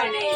ஆண்டவனை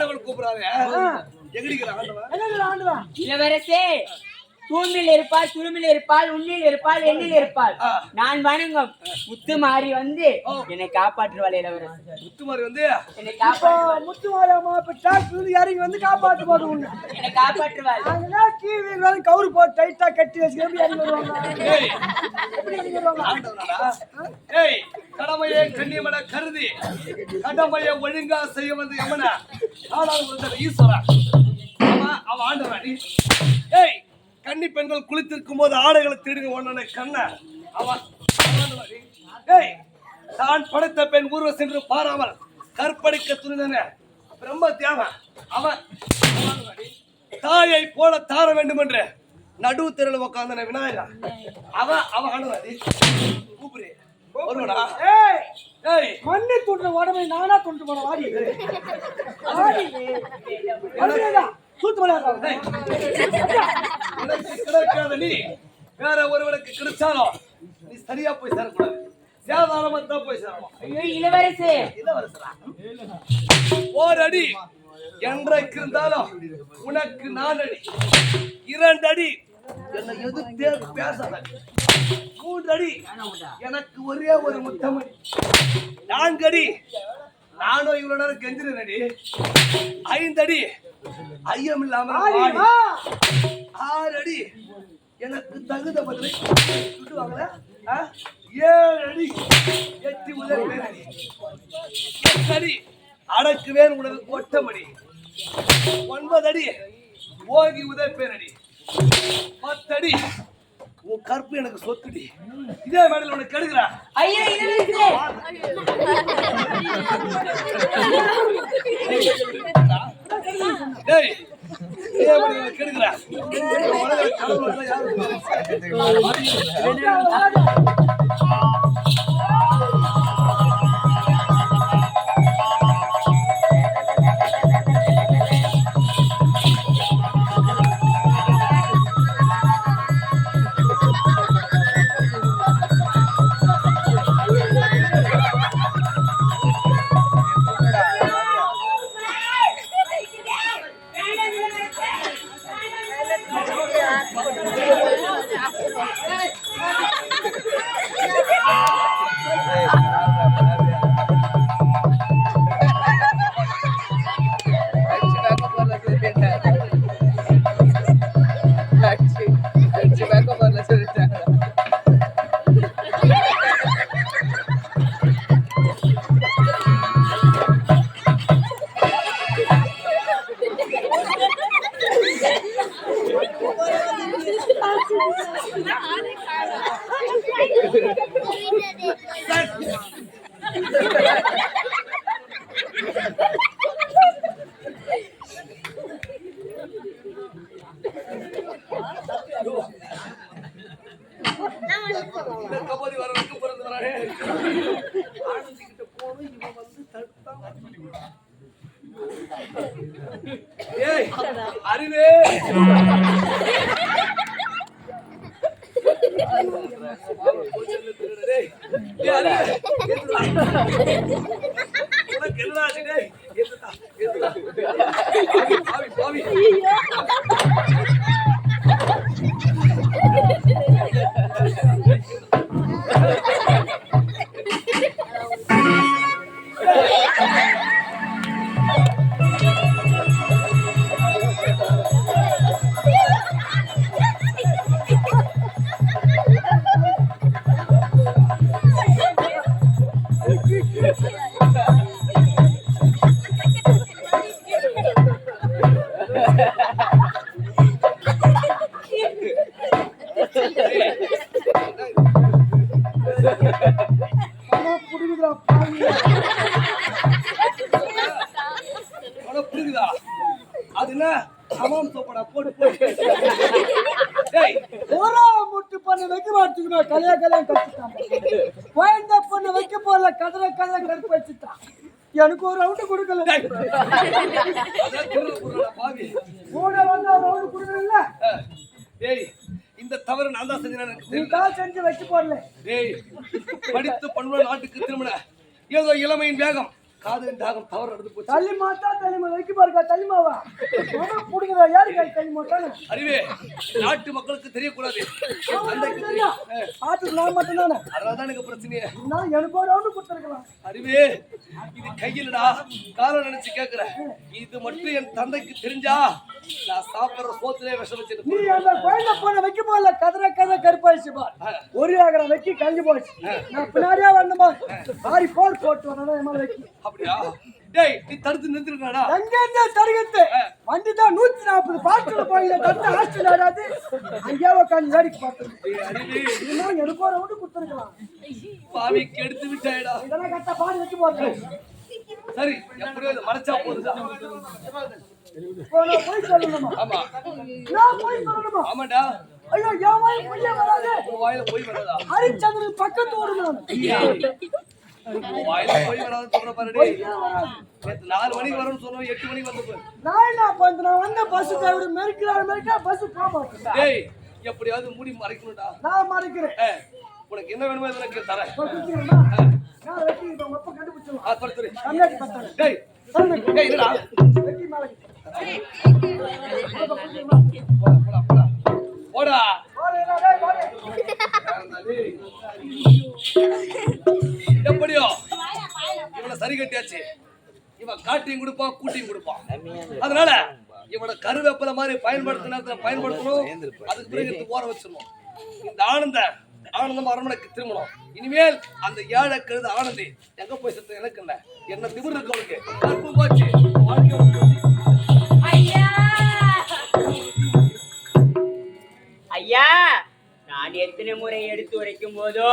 ஆண்டவன் கூப்பிடுறாங்க எங்கடிக்கிற ஆண்டவ இளவரசே தூணில் இருப்பாள் துருமில் இருப்பாள் உன்னில் இருப்பாள் எண்ணில் இருப்பாள். நான் வணங்கும். முத்து மாறி வந்து ஓ. என்னை காப்பாற்றுவாள் இளவரசர். முத்துமாரி வந்து? என்னை காப்பாற்றுவாள். முத்துமாரியம்மா இப்ப டிராக்டர் இறங்கி வந்து காப்பாத்து போது உன்னை. என்னை காப்பாற்றுவாள். டிவி வந்து கவுரு போட்டு டைட்டா கட்டி வச்சு எப்படி இறங்கி வருவாங்க? கடமையை கண்ணியமன கருதி கடமையை ஒழுங்கா செய்ய வந்து எமன ஆளால் வந்த ஈஸ்வரா ஆமா அவன் ஆண்டவனாடி ஏய் கன்னி பெண்கள் குளித்திருக்கும் போது ஆடைகளை திருடி ஒன்னனை கண்ண. அவன் தான் படைத்த பெண் ஊர்வ சென்று பாராமல் கற்பழிக்க துணிந்தன. பிரம்ம தியாகம். அவன். தாயை போல தார வேண்டும் என்று நடு தெருவில் உட்கார்ந்த விநாயகா. அவன் அவன் ஆண்டவனாடி கூப்பிடு. மண்ணை தூண்டுற உடம்பை நானா தூண்டு போன வாடி. கிடைக்காத நீ வேற ஒருவனுக்கு கிடைச்சாலும் நீ சரியா போய் சேரக்கூடாது. சேதாரமா தான் போய் சேரணும். இளவரசே. இளவரசரா? ஓர் அடி என்றைக்கு இருந்தாலும் உனக்கு நான் அடி இரண்டு அடி என்னை எதிர்த்தே பேசாத மூன்று அடி எனக்கு ஒரே ஒரு முத்தமடி நான்கு அடி நானும் இவ்வளவு நேரம் கெஞ்சிரேன் அடி ஐந்து அடி ஐயம் இல்லாமல். ஆறு அடி எனக்கு தகுந்த பதிலை சுட்டுவாங்களா? ஏழு அடி எட்டி முதல் பேரடி சரி அடக்குவேன் உனது கொட்டமடி ஒன்பது அடி ஓகி உதவி பேரடி பத்தடி உன் கற்பு எனக்கு சொத்துடி இதே மேடல் உனக்கு கெடுக்கிறா ஐயோ இது டேய் கெடுக்கிறா. உலகில் 我 அமாம் சோப்படா போட்டு போட்டு டேய் ஒரு முட்டு பண்ண வைக்க மாட்டேங்குமே கல்யாண கல்யாணம் கழிச்சுட்டான் குழந்தை பொண்ணு வைக்க போல கதற கதற கருப்பு வச்சுட்டான். எனக்கு ஒரு ரவுண்டு கொடுக்கல. கூட வந்து ரவுண்டு கொடுக்கல டேய் இந்த தவறு நான் தான் செஞ்சேன் நீ தான் செஞ்சு வைக்க போடல. டேய் படித்து பண்புள்ள நாட்டுக்கு திரும்பின. ஏதோ இளமையின் வேகம். காதலின் தாகம் தவறு நடந்து போச்சு. தள்ளி மாத்தா தள்ளி மா வைக்க பாருக்கா தள்ளி மாவா. புடிக்குதா யாரு கை? தள்ளி மாட்டானு. அறிவே நாட்டு மக்களுக்கு தெரியக்கூடாது. ஆத்துக்கு நான் மட்டும் தானே அதனாலதான் எனக்கு பிரச்சனையே. நான் எனக்கு ஒரு ரவுண்டு கொடுத்துருக்கலாம். அறிவே இது கையிலடா. காலம் நினைச்சு கேக்குறேன். இது மட்டும் என் தந்தைக்கு தெரிஞ்சா நான் சாப்பிடுற சோத்திலே விஷம் நீ வச்சிருக்கேன் அந்த குழந்தை பொண்ணை வைக்க போல கதற கதற கருப்பாயிச்சு பார். ஒரு ஆகிற வைக்கி கழிஞ்சு போச்சு. நான் பின்னாடியே வந்தமா சாரி போர் போட்டு மேல வைக்கி அப்படியா? டேய் நீ தடுத்து நிறுத்திருக்கா எங்க இருந்து தருகத்து வண்டி தான் நூத்தி நாற்பது பாட்டுல போய் தட்டு ஆச்சு நடாது அங்கேயே உட்காந்து வேடிக்கை பார்த்து அறிவே இதெல்லாம் எனக்கு ஒரு ரவுண்டு கொடுத்துருக்கலாம். பாவி கெடுத்து விட்டாயடா. இதெல்லாம் கரெக்டா பாடி வைக்க போறேன் சரி எப்படியோ இதை மறைச்சா நான் போய் சொல்லணுமா? ஆமா. நான் போய் சொல்லணுமா? ஆமாடா. ஐயோ என் வாய் புரிய வராது. உன் வாயில போய் வராதா? ஹரிச்சந்திரன் பக்கத்து ஓடு நாலு மணிக்கு வரும்னு சொன்னோம் எட்டு மணிக்கு வந்து நான் நான் வந்த பஸ் டிரைவர் மெரிக்கிறாரு மெரிக்கா பஸ் போக டேய் எப்படியாவது மூடி மறைக்கணும்டா. நான் மறைக்கிறேன். உனக்கு என்ன வேணுமோ எனக்கு தரேன்? நான் வெட்டி ஆ. கம்மியாக்கி டேய் டேய் வெட்டி மேலே போடா. எப்படியோ? இவனை சரி கட்டியாச்சு. இவன் காட்டியும் கொடுப்பான் கூட்டியும் கொடுப்பான் அதனால இவனை கருவேப்பில மாதிரி பயன்படுத்தின நேரத்தில் பயன்படுத்தணும். அதுக்கு பிறகு எடுத்து போற வச்சிடணும். இந்த ஆனந்த ஆனந்தம் அரண்மனைக்கு திருமணம் இனிமேல் அந்த ஏழை கழுது ஆனந்தி எங்க போய் செத்து எனக்கு என்ன? என்ன திமிர் இருக்கு அவனுக்கு? கற்பு போச்சு. ஐயா! ஐயா! நான் எத்தனை முறை எடுத்து உரைக்கும் போதோ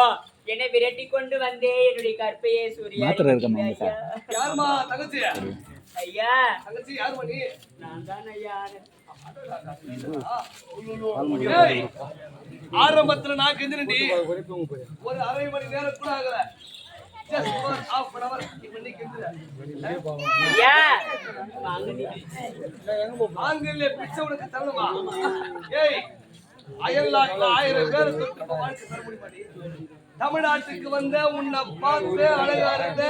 என்னை விரட்டி கொண்டு வந்தே என்னுடைய கற்பையே சூர்யா ஐயா. யாரும்மா தங்கச்சி? ஐயா. தங்கச்சி யாரும்மா நீ? நான் தான் ஐயா. ஆரம்பத்துல நான் கெஞ்சினடி ஒரு அரை மணி நேரம் கூட ஆகல. Just one half an hour. இப்ப நீ கெஞ்சுற. ஐயா வாங்க நீ. ஆண்கள்ல பிச்சை உனக்கு தரணுமா? ஏய் அயல் நாட்டுல ஆயிரம் பேரை தமிழ்நாட்டுக்கு வந்த உன்னை பார்த்து அழகா இருந்த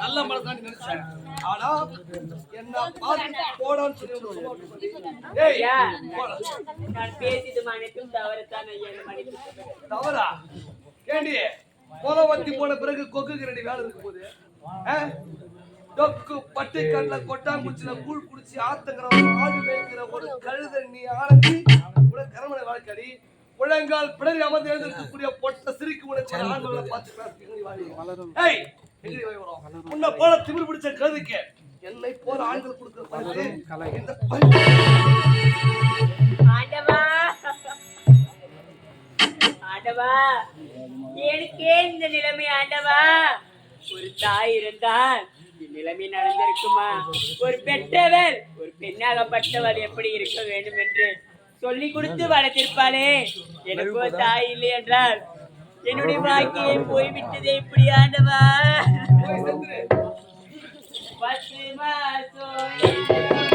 நல்ல மனசாண்டி நினைச்சேன். ஆனா என்ன பார்த்து போடான்னு சொல்லி. தவறா? கேண்டி கொலை வத்தி போன பிறகு கொக்குக்கு ரெண்டு வேலை இருக்கும் போது. டொக்கு பட்டிக்காட்டுல கொட்டாங்குச்சில கூழ் குடிச்சு ஆத்தங்கிற ஆடு மேய்க்கிற ஒரு கழுத நீ ஆனந்தி கூட கரமனை வாழ்க்கடி முழங்கால் பிடரி அமர்ந்து எழுந்திருக்கக்கூடிய பொட்ட சிரிக்கு உனக்கு ஒரு ஆண்களை பார்த்து? ஏய் உன்னை போல திமிர் பிடிச்ச கழுதுக்கு என்னை போல ஆண்கள் கொடுக்கிற பரிசு இந்த பரிசு ஆண்டவா. ஆண்டவா எனக்கே இந்த நிலைமை ஆண்டவா. ஒரு தாய் இருந்தால் இந்நிலைமை நடந்திருக்குமா? ஒரு பெற்றவள் ஒரு பெண்ணாகப்பட்டவள் எப்படி இருக்க வேண்டும் என்று சொல்லி கொடுத்து வளர்த்திருப்பாளே. எனக்கு தாய் இல்லை என்றால் என்னுடைய வாழ்க்கையை போய்விட்டதே இப்படி ஆண்டவா. பத்து மாசம்.